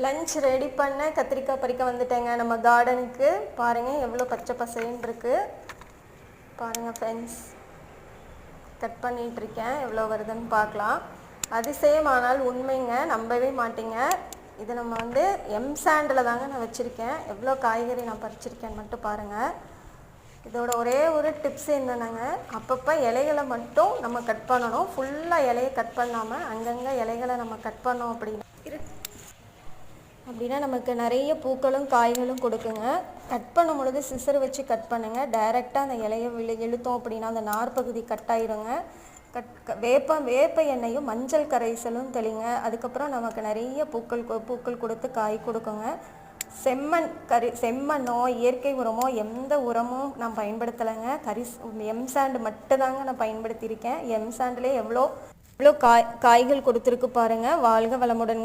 Lunch ready பண்ண கத்திரிக்காய் பறிக்க வந்துட்டேங்க. நம்ம கார்டனுக்கு பாருங்கள் எவ்வளோ பச்சை பசைன்னு இருக்குது பாருங்கள் ஃப்ரெண்ட்ஸ் கட் பண்ணிகிட்ருக்கேன் எவ்வளோ வருதுன்னு பார்க்கலாம். அதிசயம் ஆனால் உண்மைங்க. நம்பவே மாட்டிங்க. இது நம்ம வந்து எம் சாண்டில் தாங்க நான் வச்சுருக்கேன். எவ்வளோ காய்கறி நான் பறிச்சிருக்கேன்னு மட்டும் பாருங்கள் இதோட ஒரே ஒரு டிப்ஸ் என்னென்னாங்க? அப்பப்போ இலைகளை மட்டும் நம்ம கட் பண்ணணும். ஃபுல்லாக இலையை கட் பண்ணாமல் அங்கங்கே இலைகளை நம்ம கட் பண்ணோம் அப்படின்னா இரு- அப்படின்னா நமக்கு நிறைய பூக்களும் காய்களும் கொடுக்குங்க. கட் பண்ணும் பொழுது சிசர் வச்சு கட் பண்ணுங்கள் டைரெக்டாக அந்த இலையை விழு இழுத்தோம் அப்படின்னா அந்த நார் பகுதி கட் ஆயிருங்க. கட் வேப்ப வேப்ப எண்ணெயும் மஞ்சள் கரைசலும் தெளிங்க. அதுக்கப்புறம் நமக்கு நிறைய பூக்கள் கொ- பூக்கள் கொடுத்து காய் கொடுக்குங்க. செம்மண் கரி செம்மண்ணோ இயற்கை உரமோ எந்த உரமும் நான் பயன்படுத்தலைங்க. கரிஸ் எம் சாண்டு மட்டும்தாங்க நான் பயன்படுத்தியிருக்கேன். எம் சாண்டிலே எவ்வளோ எவ்வளோ காய் காய்கள் கொடுத்துருக்கு பாருங்கள் வாழ்க வளமுடன்.